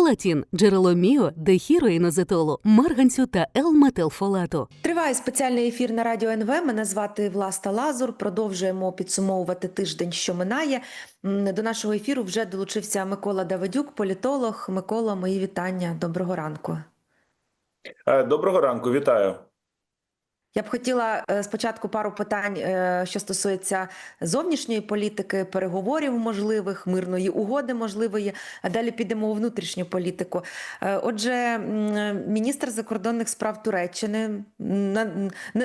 Фолатін – джерело міо, дехіроїнозетолу, марганцю та Л-метилфолату. Триває спеціальний ефір на радіо НВ. Мене звати Власта Лазур. Продовжуємо підсумовувати тиждень, що минає. До нашого ефіру вже долучився Микола Давидюк, політолог. Микола, мої вітання. Доброго ранку. Е, Доброго ранку, вітаю. Я б хотіла е, спочатку пару питань, е, що стосується зовнішньої політики, переговорів можливих, мирної угоди можливої. А далі підемо у внутрішню політику. Е, Отже, міністр закордонних справ Туреччини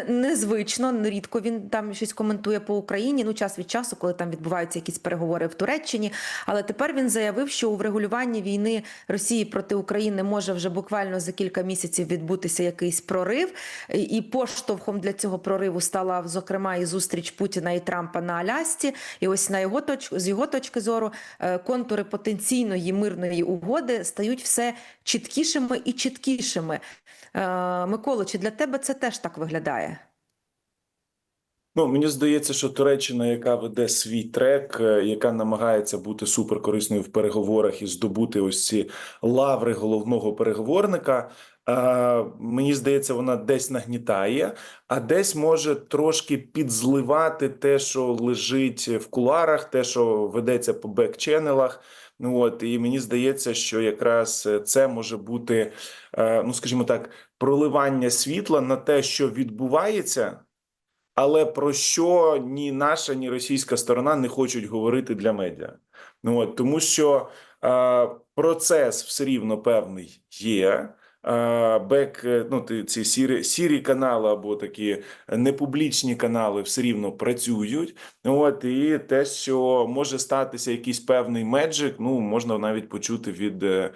незвично, рідко він там щось коментує по Україні. Ну, час від часу, коли там відбуваються якісь переговори в Туреччині. Але тепер він заявив, що у врегулюванні війни Росії проти України може вже буквально за кілька місяців відбутися якийсь прорив. І- І поштовхом для цього прориву стала зокрема і зустріч Путіна і Трампа на Алясці. І ось на його точ... з його точки зору е, контури потенційної мирної угоди стають все чіткішими і чіткішими. Е, Миколо, чи для тебе це теж так виглядає? Ну мені здається, що Туреччина, яка веде свій трек, е, яка намагається бути суперкорисною в переговорах і здобути ось ці лаври головного переговорника. Е, Мені здається, вона десь нагнітає, а десь може трошки підзливати те, що лежить в куларах, те, що ведеться по бек-ченелах. Ну от і мені здається, що якраз це може бути, е, ну скажімо так, проливання світла на те, що відбувається. Але про що ні наша, ні російська сторона не хочуть говорити для медіа. Ну от тому, що е, процес все рівно певний є. Бек, е, ну ці сірі, сірі канали або такі непублічні канали все рівно працюють. От і те, що може статися якийсь певний меджик, ну можна навіть почути від е,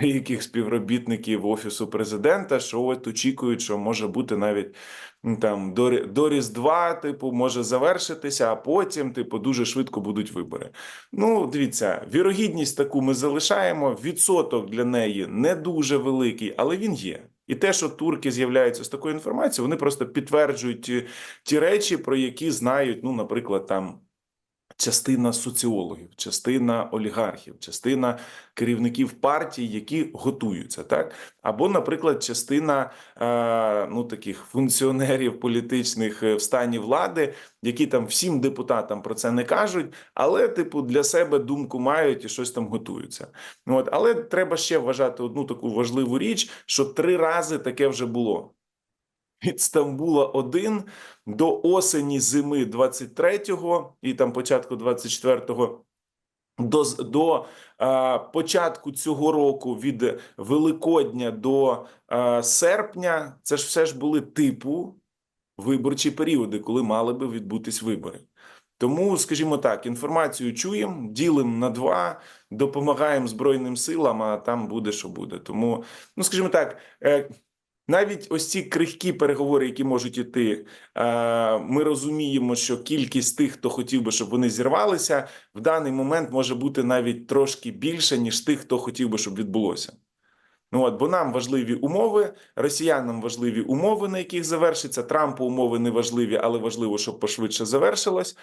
деяких співробітників офісу президента, що от очікують, що може бути навіть ну, там до, до Різдва, типу, може завершитися, а потім, типу, дуже швидко будуть вибори. Ну, дивіться, вірогідність таку ми залишаємо. Відсоток для неї не дуже великий, але він є. І те, що турки з'являються з такою інформацією, вони просто підтверджують ті, ті речі, про які знають, ну, наприклад, там. Частина соціологів, частина олігархів, частина керівників партій, які готуються, так або, наприклад, частина е, ну таких функціонерів політичних е, в стані влади, які там всім депутатам про це не кажуть, але типу для себе думку мають і щось там готуються. Ну, От, але треба ще вважати одну таку важливу річ, що три рази таке вже було. Від Стамбула 1 до осені зими 23-го і там початку 24-го до, до е, початку цього року від Великодня до е, серпня, це ж все ж були типу виборчі періоди, коли мали би відбутись вибори. Тому, скажімо так, інформацію чуємо, ділимо на два, допомагаємо Збройним силам, а там буде, що буде. Тому, ну скажімо так, е, навіть ось ці крихкі переговори, які можуть іти, е, ми розуміємо, що кількість тих, хто хотів би, щоб вони зірвалися, в даний момент може бути навіть трошки більше, ніж тих, хто хотів би, щоб відбулося. Ну от, бо нам важливі умови, росіянам важливі умови, на яких завершиться. Трампу умови не важливі, але важливо, щоб пошвидше завершилось.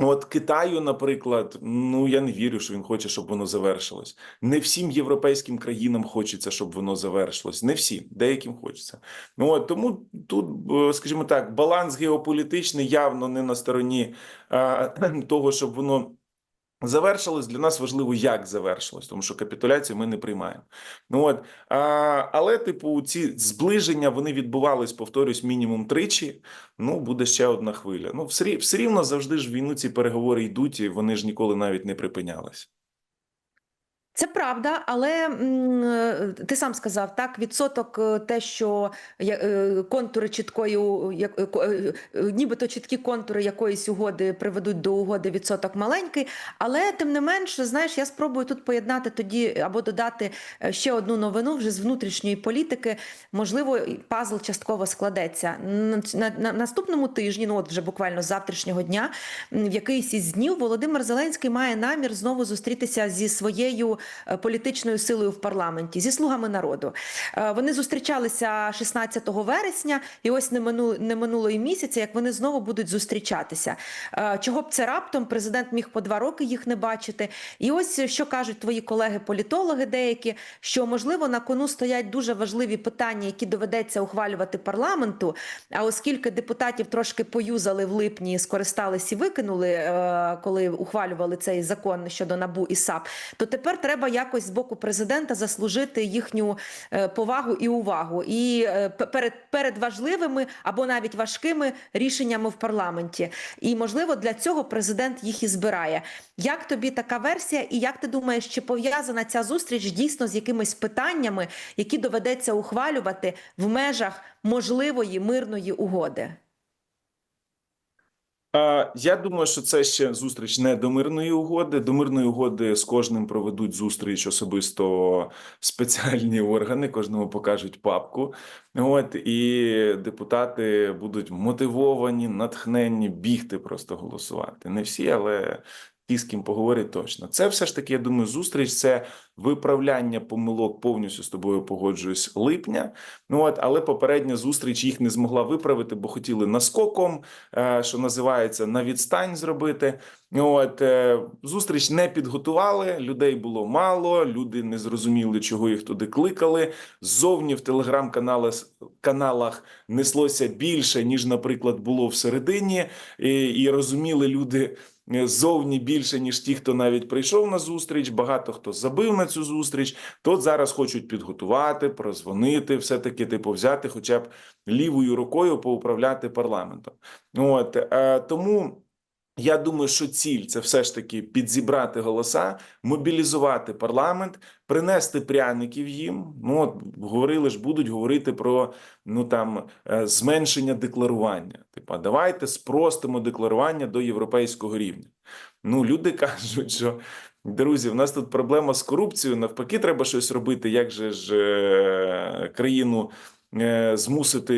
Ну, От Китаю, наприклад, ну я не вірю, що він хоче, щоб воно завершилось. Не всім європейським країнам хочеться, щоб воно завершилось. Не всім, деяким хочеться. Ну от тому тут, е, скажімо так, баланс геополітичний явно не на стороні а, того, щоб воно. Завершилось для нас важливо, як завершилось, тому що капітуляцію ми не приймаємо. Ну от а, але, типу, ці зближення вони відбувались, повторюсь, мінімум тричі. Ну буде ще одна хвиля. Ну, все, рівно завжди ж війну ці переговори йдуть, і вони ж ніколи навіть не припинялись. Це правда, але е, ти сам сказав так. Відсоток е, те, що е, контури е, нібито чіткі контури якоїсь угоди приведуть до угоди. Відсоток маленький. Але тим не менш, знаєш, я спробую тут поєднати тоді або додати ще одну новину вже з внутрішньої політики. Можливо, пазл частково складеться на, на, на наступному тижні. Ну от вже буквально з завтрашнього дня, в якийсь із днів Володимир Зеленський має намір знову зустрітися зі своєю політичною силою в парламенті зі слугами народу. Е, Вони зустрічалися 16 вересня, і ось не минуло, не минуло і місяця, як вони знову будуть зустрічатися. Е, Чого б це раптом? Президент міг по два роки їх не бачити. І ось що кажуть твої колеги-політологи, деякі, що можливо на кону стоять дуже важливі питання, які доведеться ухвалювати парламенту. А оскільки депутатів трошки поюзали в липні, скористались і викинули, е, коли ухвалювали цей закон щодо набу і САП, то тепер треба якось з боку президента заслужити їхню е, повагу і увагу. І е, перед, перед важливими або навіть важкими рішеннями в парламенті. І можливо для цього президент їх і збирає. Як тобі така версія, і як ти думаєш, чи пов'язана ця зустріч дійсно з якимись питаннями, які доведеться ухвалювати в межах можливої мирної угоди? Я думаю, що це ще зустріч не до мирної угоди. До мирної угоди з кожним проведуть зустріч особисто спеціальні органи, кожному покажуть папку. От і депутати будуть мотивовані, натхненні бігти просто голосувати. Не всі, але ті, з ким поговорять точно. Це все ж таки, я думаю, зустріч це виправляння помилок. Повністю з тобою погоджуюсь липня. Ну от, але попередня зустріч їх не змогла виправити, бо хотіли наскоком, е, що називається, на відстань зробити. От е, зустріч не підготували, людей було мало, люди не зрозуміли, чого їх туди кликали. Ззовні в телеграм-каналах каналах неслося більше, ніж, наприклад, було всередині, і, і розуміли люди. Е, Ззовні більше ніж ті, хто навіть прийшов на зустріч. Багато хто забив на цю зустріч. То зараз хочуть підготувати, прозвонити, все таки типу взяти, хоча б лівою рукою поуправляти парламентом. От е, тому. Я думаю, що ціль це все ж таки підзібрати голоса, мобілізувати парламент, принести пряників їм. Ну от говорили ж, будуть говорити про ну там е, зменшення декларування. Типа, давайте спростимо декларування до європейського рівня. Ну, люди кажуть, що друзі, в нас тут проблема з корупцією. Навпаки, треба щось робити. Як же ж е, країну змусити,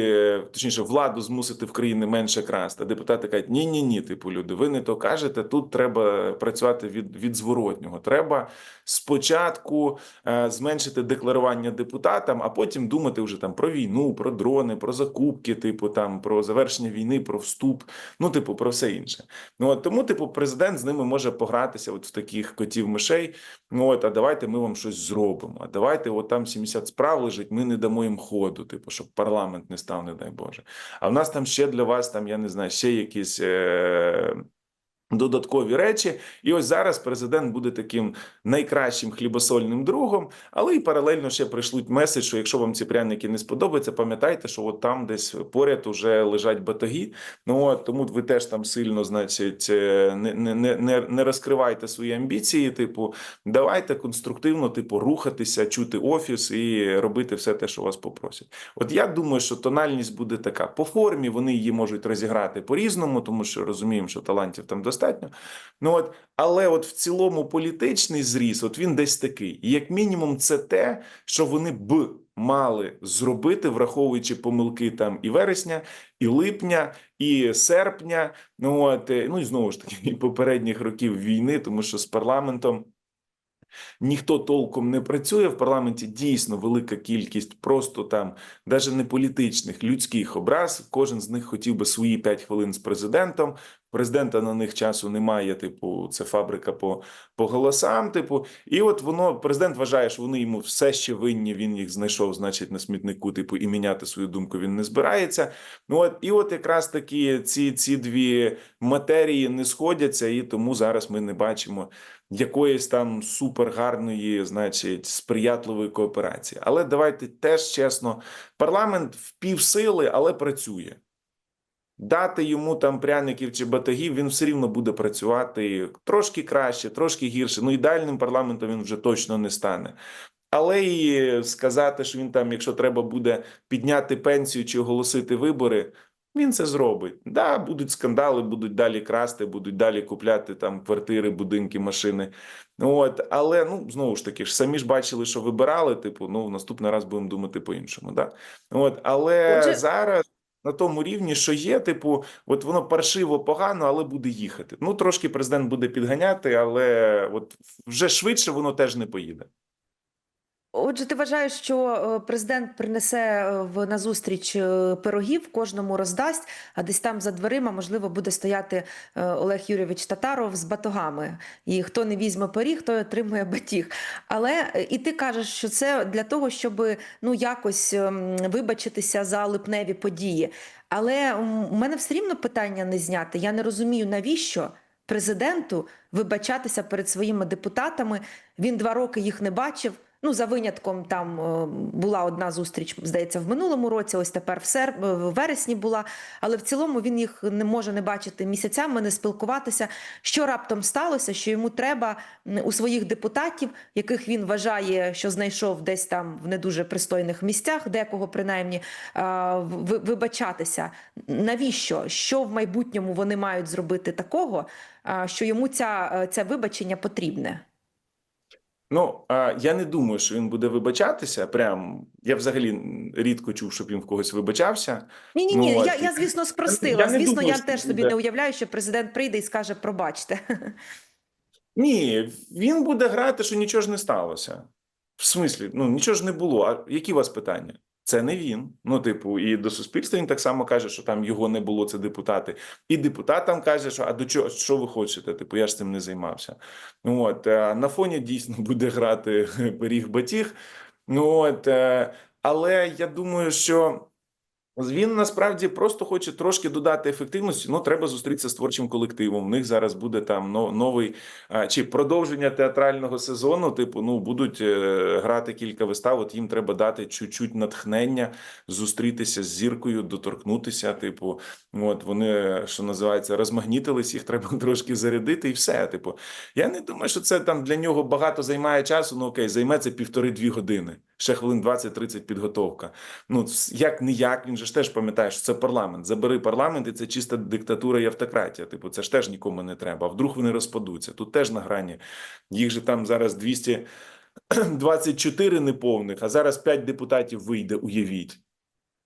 точніше, владу змусити в країни менше красти. Депутати кажуть, ні, ні, ні, типу, люди, ви не то кажете. Тут треба працювати від, від зворотнього. Треба спочатку е, зменшити декларування депутатам, а потім думати вже там про війну, про дрони, про закупки, типу там про завершення війни, про вступ. Ну, типу, про все інше. Ну от тому, типу, президент з ними може погратися от в таких котів мишей. Ну от, а давайте ми вам щось зробимо. А давайте, от там 70 справ лежить, ми не дамо їм ходу, типу, щоб парламент не став, не дай Боже. А в нас там ще для вас, там, я не знаю, ще якісь. Е- Додаткові речі, і ось зараз президент буде таким найкращим хлібосольним другом, але і паралельно ще прийшлють меседж, що якщо вам ці пряники не сподобаються, пам'ятайте, що от там десь поряд уже лежать батаги. Ну от тому ви теж там сильно, значить, е, не, не, не- не, розкривайте свої амбіції. Типу, давайте конструктивно, типу, рухатися, чути офіс і робити все те, що вас попросять. От я думаю, що тональність буде така по формі. Вони її можуть розіграти по-різному, тому що розуміємо, що талантів там достатньо. Ну от, але от в цілому політичний зріз, от він десь такий. І як мінімум, це те, що вони б мали зробити, враховуючи помилки там і вересня, і липня, і серпня. Ну от е, ну і знову ж таки і попередніх років війни, тому що з парламентом. Ніхто толком не працює в парламенті. Дійсно велика кількість просто там, навіть не політичних, людських образ. Кожен з них хотів би свої 5 хвилин з президентом. Президента на них часу немає. Типу, це фабрика по, по голосам. Типу, і от воно президент вважає, що вони йому все ще винні. Він їх знайшов, значить, на смітнику. Типу, і міняти свою думку він не збирається. Ну от і от якраз такі ці, ці дві матерії не сходяться, і тому зараз ми не бачимо якоїсь там супергарної, значить, сприятливої кооперації. Але давайте теж чесно, парламент в півсили, але працює. Дати йому там пряників чи батагів, він все рівно буде працювати трошки краще, трошки гірше. Ну, ідеальним парламентом він вже точно не стане. Але і сказати, що він там, якщо треба буде підняти пенсію чи оголосити вибори, він це зробить. Да, будуть скандали, будуть далі красти, будуть далі купляти там квартири, будинки, машини. От, але ну знову ж таки ж самі ж бачили, що вибирали. Типу, ну в наступний раз будемо думати по-іншому. Да? От, але Отже- зараз на тому рівні, що є. Типу, от воно паршиво погано, але буде їхати. Ну трошки президент буде підганяти, але от вже швидше воно теж не поїде. Отже, ти вважаєш, що е, президент принесе е, в назустріч е, пирогів, кожному роздасть, а десь там за дверима, можливо, буде стояти Олег Юрійович Татаров з батогами. І хто не візьме пиріг, той отримує батіг. Але і ти кажеш, що це для того, щоб ну якось ем, вибачитися за липневі події. Але у мене все рівно питання не зняти. Я не розумію, навіщо президенту вибачатися перед своїми депутатами. Він два роки їх не бачив. Ну, за винятком там е, була одна зустріч, здається, в минулому році. Ось тепер в сер... в вересні була. Але в цілому він їх не може не бачити місяцями, не спілкуватися. Що раптом сталося, що йому треба у своїх депутатів, яких він вважає, що знайшов десь там в не дуже пристойних місцях, декого принаймні вибачатися. Навіщо? Що в майбутньому вони мають зробити такого, що йому ця, е, це вибачення потрібне? Ну а я не думаю, що він буде вибачатися. Прям я взагалі рідко чув, щоб він в когось вибачався. Ні, ні, ні. Ну, я, я звісно спростила. я звісно, думаю, я теж собі буде. не уявляю, що президент прийде і скаже: пробачте. Ні, він буде грати, що нічого ж не сталося. В смислі, ну нічого ж не було. А які у вас питання? Це не він. Ну, типу, і до суспільства він так само каже, що там його не було, це депутати. І депутатам каже, що а до чого що ви хочете? Типу, я ж цим не займався. Ну от е, на фоні дійсно буде грати пиріг батіг. Ну от, е, але я думаю, що. Він насправді просто хоче трошки додати ефективності. Ну, треба зустрітися з творчим колективом. У них зараз буде там новий чи продовження театрального сезону. Типу, ну будуть е, грати кілька вистав. От їм треба дати чуть-чуть натхнення, зустрітися з зіркою, доторкнутися. Типу, от вони що називається, розмагнітились, їх треба трошки зарядити, і все. Типу, я не думаю, що це там для нього багато займає часу. Ну окей, займе це півтори-дві години. Ще хвилин 20-30 підготовка. Ну як не як, він же ж теж пам'ятає, що це парламент. Забери парламент, і це чиста диктатура і автократія. Типу, це ж теж нікому не треба. А вдруг вони розпадуться? Тут теж на грані. Їх же там зараз 224 неповних, а зараз 5 депутатів вийде, уявіть.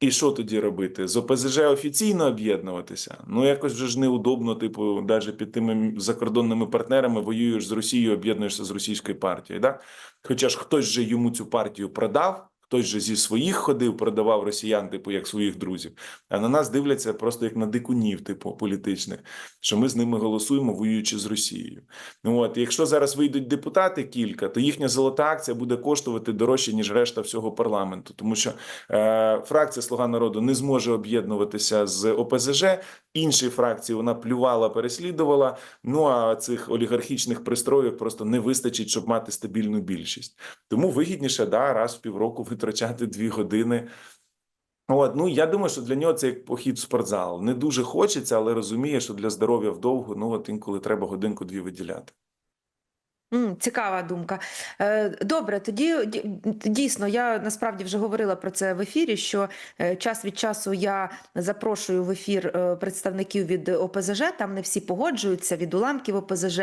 І що тоді робити? З ОПЗЖ офіційно об'єднуватися? Ну якось вже ж неудобно, типу, навіть під тими закордонними партнерами воюєш з Росією, об'єднуєшся з російською партією. Да? Хоча ж хтось же йому цю партію продав, хтось же зі своїх ходив, продавав росіян, типу, як своїх друзів. А на нас дивляться просто як на дикунів, типу, політичних, що ми з ними голосуємо, воюючи з Росією. Ну от, якщо зараз вийдуть депутати кілька, то їхня золота акція буде коштувати дорожче, ніж решта всього парламенту, тому що е, фракція Слуга народу не зможе об'єднуватися з ОПЗЖ. Інші фракції вона плювала, переслідувала. Ну а цих олігархічних пристроїв просто не вистачить, щоб мати стабільну більшість. Тому вигідніше да, раз в півроку витрачати дві години. От, ну я думаю, що для нього це як похід в спортзал. Не дуже хочеться, але розуміє, що для здоров'я вдовго, ну от інколи треба годинку-дві виділяти. Цікава думка. Е, Добре, тоді дійсно я насправді вже говорила про це в ефірі. Що е, час від часу я запрошую в ефір е, представників від ОПЗЖ. Там не всі погоджуються від уламків ОПЗЖ.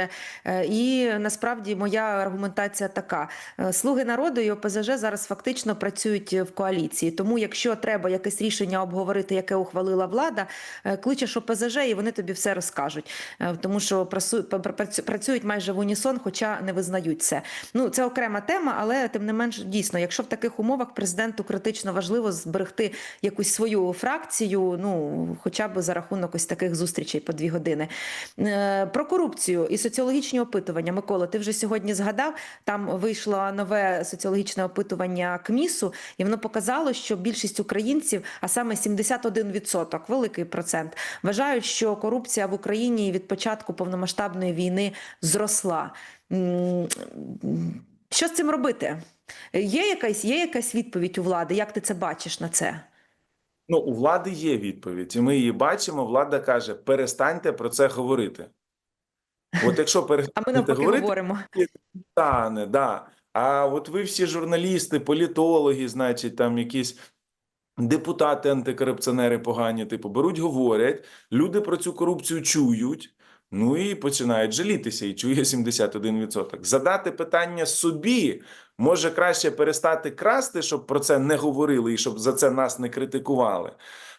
І насправді моя аргументація така: слуги народу і ОПЗЖ зараз фактично працюють в коаліції. Тому, якщо треба якесь рішення обговорити, яке ухвалила влада, кличеш ОПЗЖ, і вони тобі все розкажуть. Тому що працюють майже в унісон, хоча не визнають це. Ну це окрема тема, але тим не менш дійсно, якщо в таких умовах президенту критично важливо зберегти якусь свою фракцію, ну хоча б за рахунок ось таких зустрічей по дві години. Е, Про корупцію і соціологічні опитування. Микола, ти вже сьогодні згадав. Там вийшло нове соціологічне опитування КМІСу, і воно показало, що більшість українців, а саме 71%, великий процент, вважають, що корупція в Україні від початку повномасштабної війни зросла. Що з цим робити? Є якась, є якась відповідь у влади? Як ти це бачиш на це? Ну, у влади є відповідь, і ми її бачимо. Влада каже: перестаньте про це говорити. От якщо А перестанете ми навпаки говорити, говоримо. стане, да. А от ви всі журналісти, політологи, значить, там якісь депутати, антикорупціонери погані, типу, беруть, говорять, люди про цю корупцію чують. Ну і починають жалітися, і чує 71%. Задати питання собі, може краще перестати красти, щоб про це не говорили і щоб за це нас не критикували.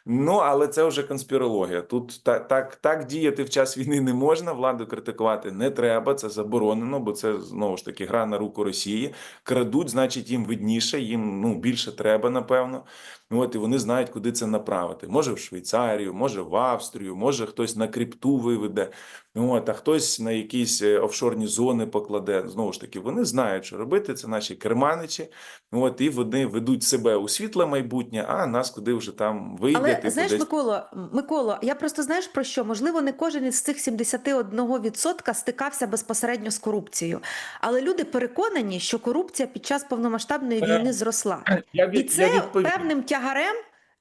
Ну, але це вже конспірологія. Тут так, так, так діяти в час війни не можна. Владу критикувати не треба. Це заборонено, бо це знову ж таки гра на руку Росії. Крадуть, значить, їм видніше, їм ну більше треба, напевно. От і вони знають, куди це направити. Може в Швейцарію, може в Австрію, може хтось на крипту виведе. От, а хтось на якісь е, офшорні зони покладе. Знову ж таки, вони знають, що робити. Це наші керманичі. От і вони ведуть себе у світле майбутнє, а нас куди вже там вийде. Але типу, знаєш, десь Миколо, Миколо, я просто знаєш про що? Можливо, не кожен із цих 71% стикався безпосередньо з корупцією. Але люди переконані, що корупція під час повномасштабної Е, війни зросла. Я, І це я відповім. певним тягарем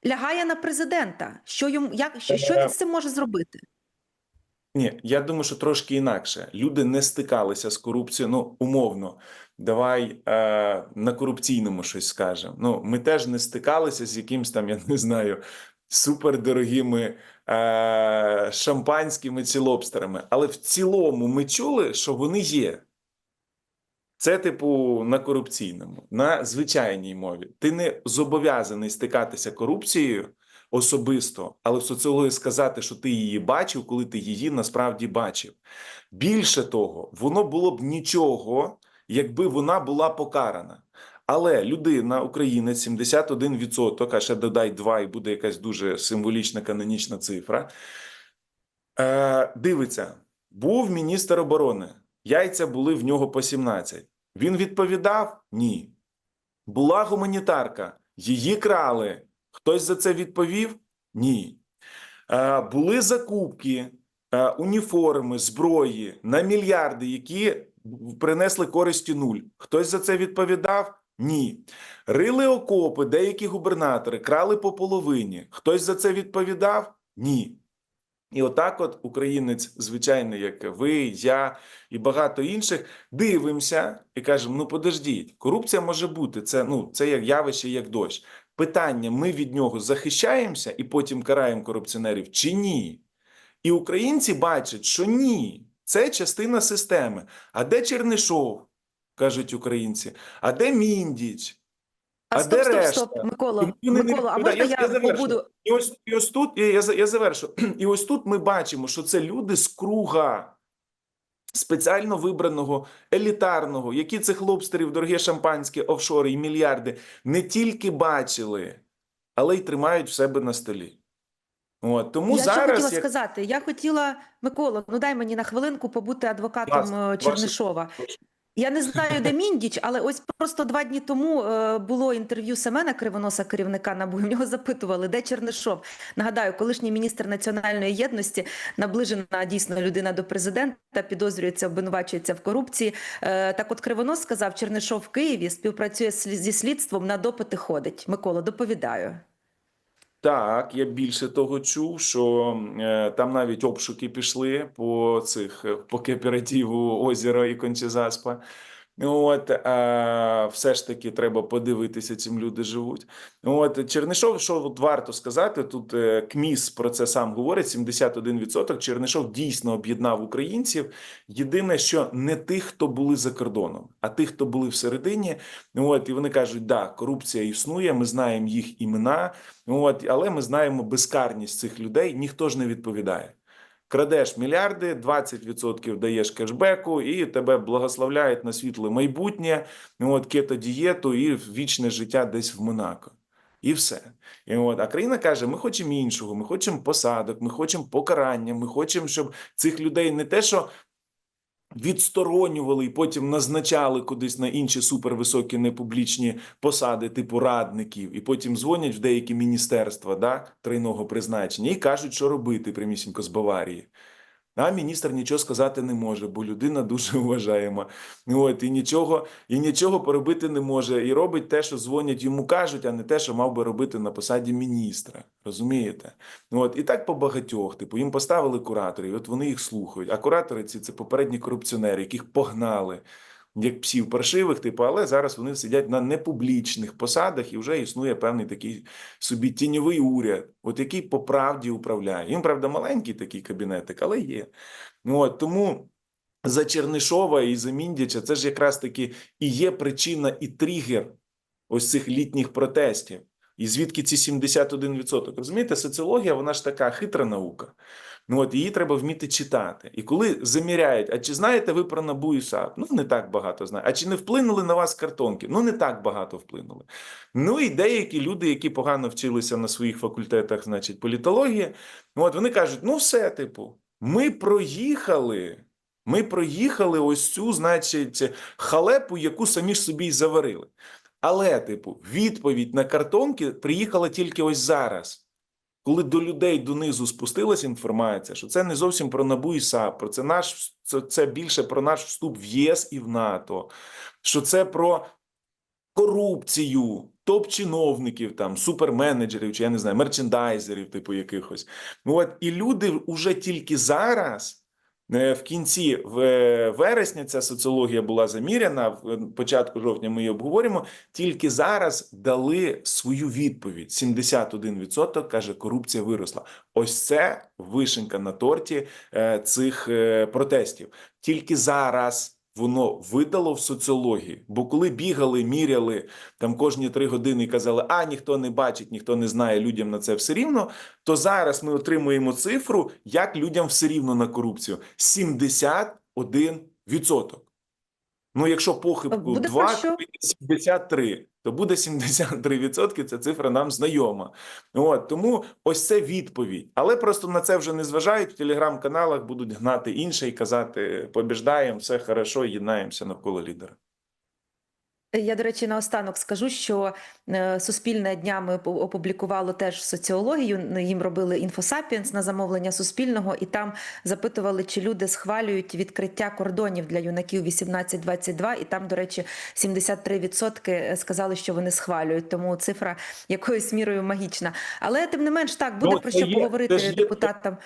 лягає на президента. Що йому як що, що Е, він з цим може зробити? Ні, я думаю, що трошки інакше. Люди не стикалися з корупцією. Ну, умовно, давай е, на корупційному щось скажемо. Ну, ми теж не стикалися з якимсь там, я не знаю, супердорогими е, шампанськими чи лобстерами. Але в цілому ми чули, що вони є. Це, типу, на корупційному, на звичайній мові. Ти не зобов'язаний стикатися корупцією особисто, але в соціології сказати, що ти її бачив, коли ти її насправді бачив. Більше того, воно було б нічого, якби вона була покарана. Але людина, українець, 71%, а ще додай 2 і буде якась дуже символічна канонічна цифра. Е, дивиться, був міністр оборони. Яйця були в нього по 17. Він відповідав? Ні. Була гуманітарка. Її крали. Хтось за це відповів? Ні. Е, були закупки, е, уніформи, зброї на мільярди, які принесли користі нуль. Хтось за це відповідав? Ні. Рили окопи, деякі губернатори крали по половині. Хтось за це відповідав? Ні. І отак, от українець, звичайний, як ви, я і багато інших, дивимося і кажемо: ну подождіть, корупція може бути. Це ну це як явище, як дощ. Питання: ми від нього захищаємося і потім караємо корупціонерів чи ні? І українці бачать, що ні, це частина системи. А де Чернишов? кажуть українці. А де Міндіч? А, А стоп, де стоп, решта? стоп, Миколо, І вони не а можна я, завершу. побуду? І ось, і ось тут я, я, я завершу. І ось тут ми бачимо, що це люди з круга спеціально вибраного, елітарного, які цих лобстерів, дороге шампанське, офшори і мільярди не тільки бачили, але й тримають в себе на столі. От, тому я зараз хотіла як- сказати? Я хотіла, Микола, ну дай мені на хвилинку побути адвокатом Будь Чернишова. е, Чернишова. Я не знаю, де Міндіч, але ось просто два дні тому е, було інтерв'ю Семена Кривоноса, керівника НАБУ. і В нього запитували, де Чернишов. Нагадаю, колишній міністр національної єдності, наближена дійсно людина до президента, підозрюється, обвинувачується в корупції. Е, так, от Кривонос сказав, Чернишов в Києві співпрацює зі слідством, на допити ходить. Микола, доповідаю. Так, я більше того чув, що е, там навіть обшуки пішли по цих е, по кооперативу озеро і Кончезаспа. От а, все ж таки треба подивитися, чим люди живуть. От Чернишов, що от варто сказати, тут е, КМІС про це сам говорить: 71%. Чернишов дійсно об'єднав українців. Єдине, що не тих, хто були за кордоном, а тих, хто були всередині. От і вони кажуть, да, корупція існує, ми знаємо їх імена. От, але ми знаємо безкарність цих людей, ніхто ж не відповідає. Крадеш мільярди, 20% даєш кешбеку, і тебе благословляють на світле майбутнє, от кето-дієту і вічне життя десь в Монако. І все. І от, а країна каже: ми хочемо іншого, ми хочемо посадок, ми хочемо покарання, ми хочемо, щоб цих людей не те, що відсторонювали і потім назначали кудись на інші супервисокі непублічні посади, типу радників, і потім дзвонять в деякі міністерства да, тройного призначення і кажуть, що робити прямісінько з Баварії. А міністр нічого сказати не може, бо людина дуже уважаєма. От, і нічого, і нічого поробити не може. І робить те, що дзвонять йому кажуть, а не те, що мав би робити на посаді міністра. Розумієте? От, і так по багатьох. Типу, їм поставили кураторів, от вони їх слухають. А куратори ці це попередні корупціонери, яких погнали. Як псів паршивих, типу, але зараз вони сидять на непублічних посадах і вже існує певний такий собі тіньовий уряд, от який по правді управляє. Їм, правда, маленький такий кабінетик, але є. Ну, От, тому за Чернишова і за Міндіча це ж якраз таки і є причина і тригер ось цих літніх протестів. І звідки ці 71%? Розумієте, соціологія, вона ж така хитра наука. Ну от її треба вміти читати. І коли заміряють, а чи знаєте ви про НАБУ і САП? Ну не так багато знають. А чи не вплинули на вас картонки? Ну не так багато вплинули. Ну і деякі люди, які погано вчилися на своїх факультетах, значить, політології, ну от вони кажуть: ну все, типу, ми проїхали. Ми проїхали ось цю, значить, халепу, яку самі ж собі й заварили. Але, типу, відповідь на картонки приїхала тільки ось зараз. Коли до людей донизу спустилась інформація, що це не зовсім про НАБУ і САП, про це наш це, це більше про наш вступ в ЄС і в НАТО, що це про корупцію топ-чиновників, там суперменеджерів, чи я не знаю, мерчендайзерів, типу якихось. Ну от і люди вже тільки зараз. Е, В кінці е, вересня ця соціологія була заміряна. В е, початку жовтня ми її обговоримо. Тільки зараз дали свою відповідь. 71% каже, корупція виросла. Ось це вишенька на торті цих протестів. Тільки зараз воно видало в соціології. Бо коли бігали, міряли там кожні три години і казали, а ніхто не бачить, ніхто не знає, людям на це все рівно. То зараз ми отримуємо цифру, як людям все рівно на корупцію: 71%. Ну, якщо похибку Буде 2, про що? то буде 73, то буде 73%, ця цифра нам знайома. От, тому ось це відповідь. Але просто на це вже не зважають. В телеграм-каналах будуть гнати інше і казати: побіждаємо, все хорошо, єднаємося навколо лідера. Я, до речі, наостанок скажу, що е, Суспільне днями опублікувало теж соціологію. Їм робили інфосапіенс на замовлення Суспільного, і там запитували, чи люди схвалюють відкриття кордонів для юнаків 18-22, І там, до речі, 73% сказали, що вони схвалюють. Тому цифра якоюсь мірою магічна. Але тим не менш, так буде Ну, про що є- поговорити депутатам.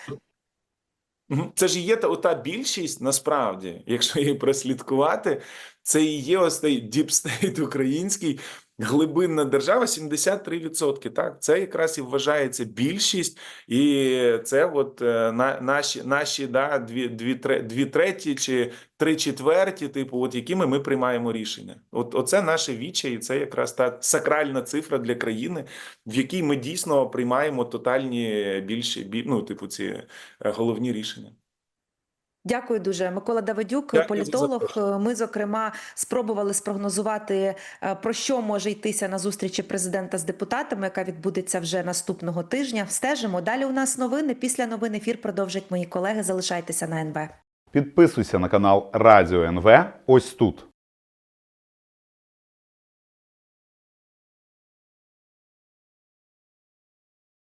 Це ж є та ота більшість, насправді, якщо її прослідкувати, це і є ось цей діпстейт український, глибинна держава 73%. Так, це якраз і вважається більшість, і це от е, на, наші, наші да, дві, дві, дві треті чи три четверті, типу, от якими ми приймаємо рішення. От оце наше віче, і це якраз та сакральна цифра для країни, в якій ми дійсно приймаємо тотальні більші, бі, ну, типу, ці е, головні рішення. Дякую дуже, Микола Давидюк, Дякую політолог. Ми зокрема спробували спрогнозувати е, про що може йтися на зустрічі президента з депутатами, яка відбудеться вже наступного тижня. Стежимо. Далі у нас новини. Після новин ефір продовжать мої колеги. Залишайтеся на НВ. Підписуйся на канал Радіо НВ ось тут.